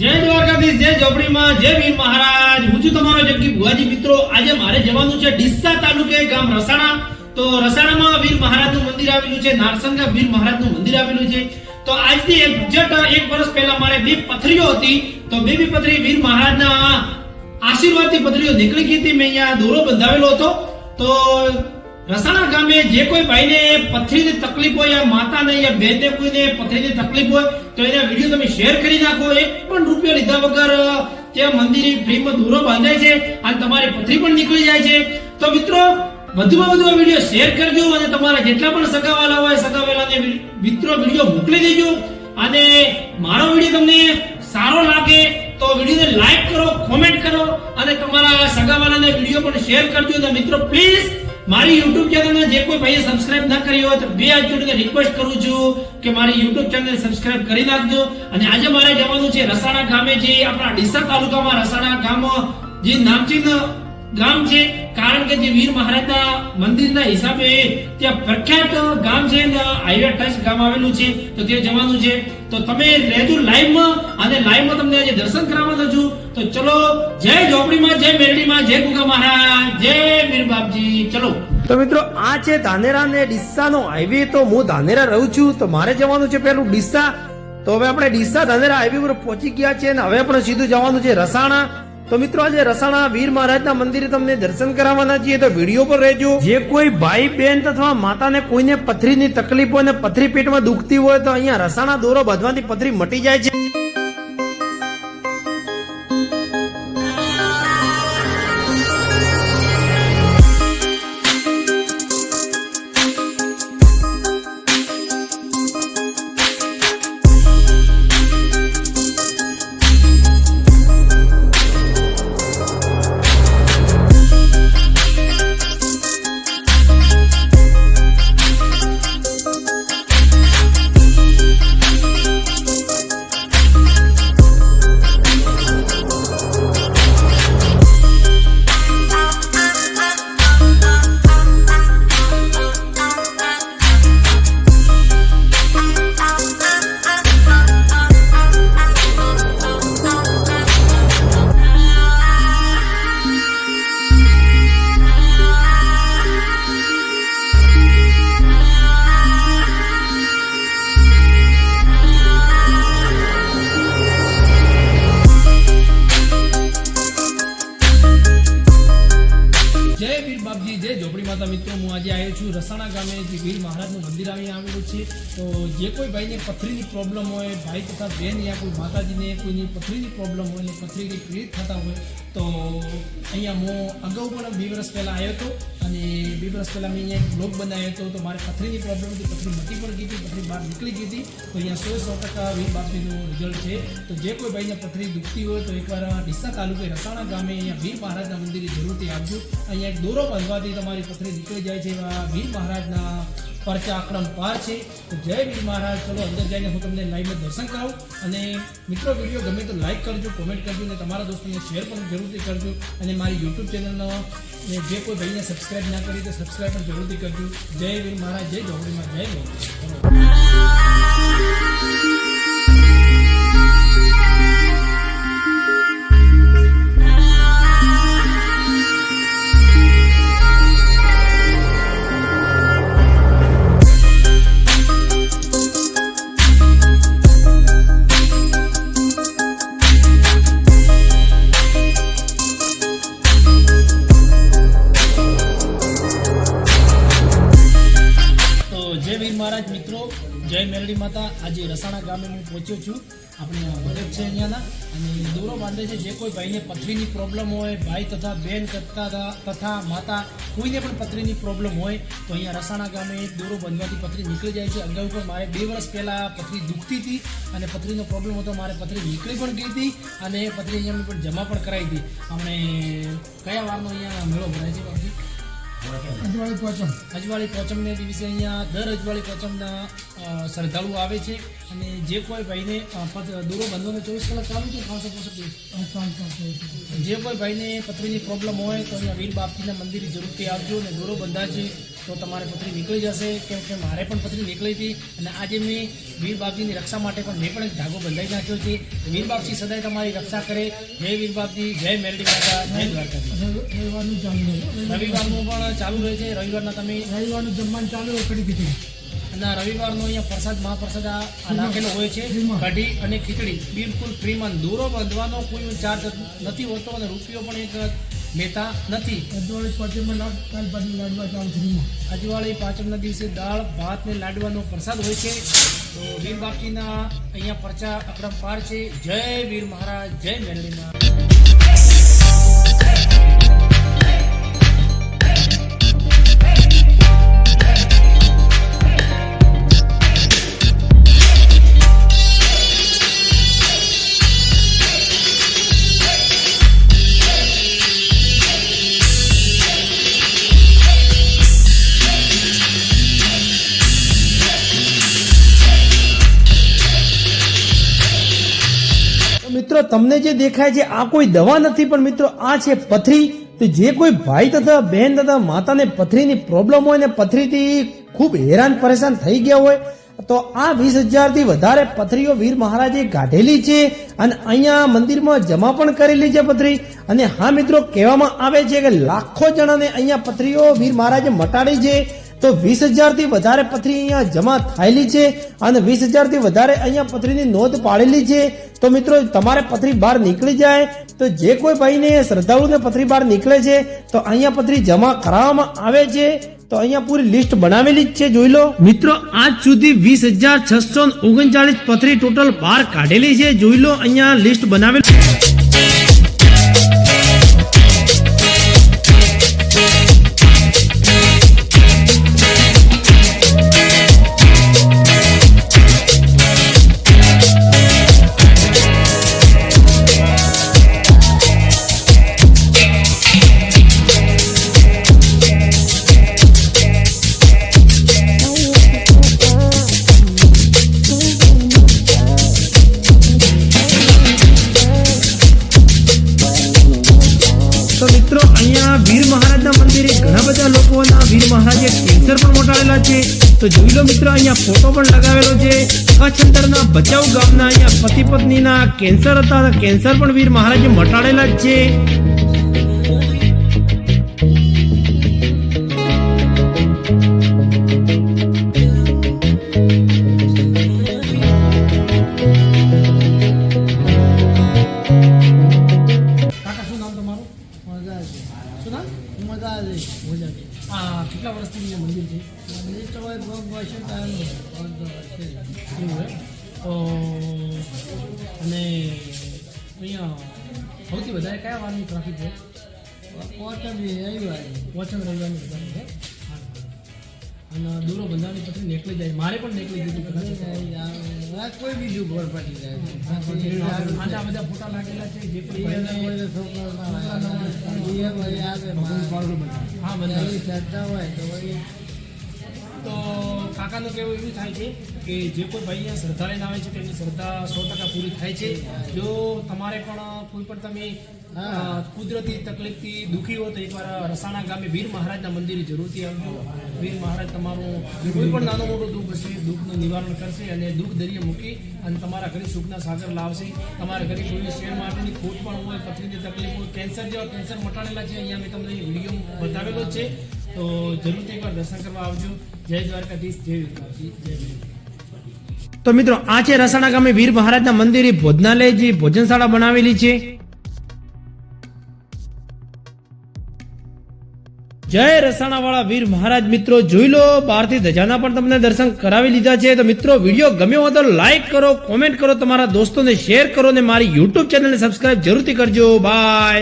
જય દ્વારકાધીશ, જય જોબડીમાં જય વીર મહારાજ. હું છું તમારો જગી ભુવાજી મિત્રો. આજે મારે જવાનું છે ડીસા તાલુકે ગામ રસાણા. તો રસાણામાં વીર મહારાજનું મંદિર આવેલું છે, નારસંગા વીર મહારાજનું મંદિર આવેલું છે. તો આજથી એક એક્ઝેક્ટ એક વર્ષ પહેલા મારે બે પથરીઓ હતી. તો બે બે પથરી વીર મહારાજના આશીર્વાદથી પથરીઓ નીકળી ગઈ હતી. મેં અહીંયા દોરો બંધાવેલો હતો. તો રસાણા ગામે જે કોઈ ભાઈને પથરીની તકલીફ હોય યા માતાને યા બેનને કોઈને પથરીની તકલીફ હોય, તો એના વીડિયો તમે શેર કરી નાખો. એક પણ રૂપિયા લીધા વગર ત્યાં મંદિરે ફ્રીમાં દૂરો બાંધાય છે, અને તમારી પથરી પણ નીકળી જાય છે. તો મિત્રો, વધુમાં વધુ વીડિયો શેર કરજો, અને તમારા જેટલા પણ સગાવાલા હોય, સગાવાલાને મિત્રો વીડિયો મોકલી દેજો. અને મારો વીડિયો તમને સારો લાગે, તો વિડીયોને લાઈક કરો, કોમેન્ટ કરો, અને તમારા સગાવાલાને વીડિયો પણ શેર કરજો. અને મિત્રો, પ્લીઝ મારી YouTube ચેનલને જે કોઈ ભાઈએ સબસ્ક્રાઇબ ના કરી હોય તો બે હાથ રિક્વેસ્ટ કરું છું કે મારી YouTube ચેનલ સબસ્ક્રાઇબ કરી નાખજો. અને આજે મારે જવાનું છે રસાણા ગામે, જે આપણા ડીસા તાલુકામાં રસાણા ગામ, જે નામચીન ગામ છે. કારણ કે જે વીર મહારાજા મંદિરના હિસાબે ત્યાં પ્રખ્યાત ગામ છે. હાઈવે ટચ ગામ આવેલું છે? તો ત્યાં જવાનું છે. તો તમે રહેજો લાઈવમાં, અને લાઈવમાં તમને આજે દર્શન કરાવવા છું તો ચલો, જય ઝોપડીમાં, જય મેરડીમાં, જય ગુગા મહારાજ, જય વીર ચલો. તો મિત્રો, આ છે ધાનેરા ને ડીસાનો હાઈવે તો હું ધાનેરા રહું છું, તો મારે જવાનું છે પેલું ડીસા. તો હવે આપણે ડીસા ધાનેરા હાઈવે પર પહોંચી ગયા છે, અને હવે આપણે સીધું જવાનું છે રસાણા. તો મિત્રો આજે રસાણા વીર મહારાજના મંદિરે તમને દર્શન કરાવવાના છીએ, તો વીડિયો પર રહેજો. જે કોઈ ભાઈ બહેન અથવા માતાને કોઈને પથરીની તકલીફ હોય ને પથરી પેટમાં દુખતી હોય તો અહીંયા રસાણા દોરો બાંધવાથી પથરી મટી જાય છે. છું. રસાણા ગામે જે વીર મહારાજનું મંદિર આવીને આવેલું છે. તો જે કોઈ ભાઈને પથરીની પ્રોબ્લેમ હોય, ભાઈ તથા બેન યા કોઈ માતાજીને કોઈની પથરીની પ્રોબ્લેમ હોય ને પથરીની પીડિત થતા હોય, તો અહીંયા હું અગાઉ પણ બે વર્ષ પહેલાં આવ્યો હતો અને બે વર્ષ પહેલાં મેં અહીંયા બ્લોગ બનાવ્યો હતો. તો મારે પથરીની પ્રોબ્લેમ હતી, પથરી મટી પણ ગઈ હતી, પથરી બહાર નીકળી ગઈ હતી. તો અહીંયા સો સો ટકા વીર બાપજીનું રિઝલ્ટ છે. તો જે કોઈ ભાઈને પથરી દુખતી હોય તો એકવાર ડીસા તાલુકે રસાણા ગામે અહીંયા વીર મહારાજના મંદિરે જરૂરથી આવજો. અહીંયા એક દોરો બાંધવાથી તમારી પથરી નીકળી જાય છે એવા વીર મહારાજના પરચા આક્રમ પાર છે. તો જય વીર મહારાજ. ચલો અંદર જઈને હું તમને લાઈવમાં દર્શન કરાવું. અને મિત્રો વીડિયો ગમે તો લાઈક કરજો કોમેન્ટ કરજો અને તમારા દોસ્તોને શેર પણ જરૂરથી કરજો. અને મારી યુટ્યુબ ચેનલનો જે કોઈ ભાઈને સબસ્ક્રાઈબ ના કરી તો સબસ્ક્રાઇબ પણ જરૂરથી કરજો. જય વીર મહારાજ, જય જોગડીમાં જય ગૌરી જય મેરડી માતા. આજે રસાણા ગામે હું પહોંચ્યો છું. આપણે ભગત છે અહીંયાના. અને દોરો બાંધે છે. જે કોઈ ભાઈને પથરીની પ્રોબ્લેમ હોય, ભાઈ તથા બેન તથા તથા માતા, કોઈને પણ પથરીની પ્રોબ્લેમ હોય, તો અહીંયા રસાણા ગામે દોરો બાંધવાથી પથરી નીકળી જાય છે. અગાઉ પણ મારે બે વર્ષ પહેલાં પથરી દુખતી હતી અને પથરીનો પ્રોબ્લેમ હતો. મારે પથરી નીકળી પણ ગઈ હતી અને પથરી અહીંયા પણ જમા પણ કરાવી હતી. અમને કયા વારનો અહીંયા મેળો ભરાય છે અજવાળી પોચમ. અજવાળી પોચમને દિવસે અહીંયા દર અજવાળી પોચમના શ્રદ્ધાળુ શ્રદ્ધાળુઓ આવે છે. અને જે કોઈ ભાઈને અ, બંધોને દોરો ચોવીસ કલાક ચાલુ છે ત્રણસો પોસઠ જે કોઈ ભાઈને પથરીની પ્રોબ્લેમ હોય તો અહીંયા વીર બાપજીના મંદિરે જરૂરથી આવજો અને દોરો બંધાશે. તો તમારે પથરી નીકળી જશે કેમ કે મારે પણ પથરી નીકળી હતી અને આજે મેં વીરબાપજીની રક્ષા માટે પણ મેં પણ એક ધાગો બંધાઈ નાખ્યો છે. વીરબાપજી સદાય તમારી રક્ષા કરે. જય વીરબાપજી જય મેરડી માતા જય દ્વારકાજી રવિવારનું પણ ચાલુ રહે છે. રવિવારના તમે રવિવારનું જમવાનું ચાલુ કરી દીધું અને રવિવારનો અહીંયા પ્રસાદ મહાપ્રસાદ આ આ નાખેલો હોય છે. કઢી અને ખીચડી. બિલકુલ ફ્રીમાં. દૂરો બાંધવાનો કોઈ ચાર્જ નથી હોતો અને રૂપિયો પણ એક લેતા નથી. અજવાળી પાચમમાં લાડ કાલ પાટી લાડવા ચાલુ ફ્રીમાં અજવાળી પાંચમના દિવસે દાળ ભાત ને લાડવાનો પ્રસાદ હોય છે. તો વીર બાપજીના અહીંયા પરચા પાર છે. જય વીર મહારાજ જય તો તમને જે દેખાય છે, આ કોઈ દવા નથી, પણ મિત્રો આ છે પથરી. તો જે કોઈ ભાઈ તથા બહેન તથા માતાને પથરીની પ્રોબ્લેમ હોય ને પથરીથી ખૂબ હેરાન પરેશાન થઈ ગયા હોય, તો આ વીસ હજારથી વધારે પથરીઓ વીર મહારાજે કાઢેલી છે અને અહીંયા મંદિરમાં જમા પણ કરેલી છે પથરી. અને હા મિત્રો, કહેવામાં આવે છે કે લાખો જણાને અહીંયા પથરીઓ વીર મહારાજે મટાડી છે. તો વીસ હજારથી વધારે પથરી અહીંયા જમા થયેલી છે અને વીસ હજારથી વધારે અહીંયા પથરીની નોંધ પાડેલી છે. તો મિત્રો, તમારે પથરી બહાર નીકળી જાય તો જે કોઈ ભાઈને શ્રદ્ધાળુને પથરી બહાર નીકળે છે, તો અહીંયા પથરી જમા કરાવવામાં આવે છે. તો અહીંયા પૂરી લિસ્ટ બનાવેલી જ છે, જોઈ લો. મિત્રો, આજ સુધી વીસ હજાર છસો ઓગણચાલીસ પથરી ટોટલ બહાર કાઢેલી છે. જોઈ લો, અહીંયા લિસ્ટ બનાવેલું બધા વીર મહારાજે કેન્સર પણ મોટાડેલા છે. તો જોઈ લો મિત્ર, અહીંયા ફોટો પણ લગાવેલો છે. કચ્છ અંતરના ભચાઉ ગામના અહીંયા પતિ પત્નીના કેન્સર હતા. કેન્સર પણ વીર મહારાજે મટાડેલા જ છે. આ કેટલા વર્ષથી મંદિર છે? મંદિર તો એવું તો અને અહીંયા સૌથી વધારે કયા વારની ટ્રાફિક છે? બી આવ્યું વચન રવિવારની વધારે છે અને દૂરો બંધાની પછી નીકળી જાય. મારે પણ નીકળી હતું કદાચ. કોઈ બીજું ઘર પડી જાય. આના બધા ફોટા લાગેલા છે જે હા બધા તો કાકાનું કહેવું એવું થાય છે કે જે કોઈ ભાઈ અહીંયા શ્રદ્ધા લઈને આવે છે તેમની શ્રદ્ધા સો ટકા પૂરી થાય છે. જો તમારે પણ કોઈ પણ તમે કુદરતી તકલીફથી દુઃખી હો તો એકવાર રસાણા ગામે વીર મહારાજના મંદિરે જરૂરથી આવજો. વીર મહારાજ તમારું કોઈ પણ નાનું મોટું દુઃખ હશે દુઃખનું નિવારણ કરશે અને દુઃખ દરિયે મૂકી અને તમારા ઘરે સુખના સાગર લાવશે. તમારા ઘરે કોઈ શેર માટેની ખોટ પણ હોય પથરીની તકલીફ હોય કેન્સર જેવા કેન્સર મટાડેલા છે અહીંયા મેં તમને વીડિયો બતાવેલો છે. તો જરૂરથી એકવાર દર્શન કરવા આવજો. જય દ્વારકાધીશ જય વિદ્યાર્થી જય વીર તો મિત્રો આ છે રસાણા ગામે વીર મહારાજના મંદિરે ભોજનાલય જે ભોજનશાળા બનાવેલી છે. જય રસાણા વાળા વીર મહારાજ મિત્રો, જોઈ લો, બહારથી ધજાના પણ તમને દર્શન કરાવી લીધા છે. તો મિત્રો, વીડિયો ગમ્યો હોય તો લાઈક કરો કોમેન્ટ કરો, તમારા દોસ્તોને શેર કરો ને મારી યુટ્યુબ ચેનલને સબસ્ક્રાઇબ જરૂરથી કરજો. બાય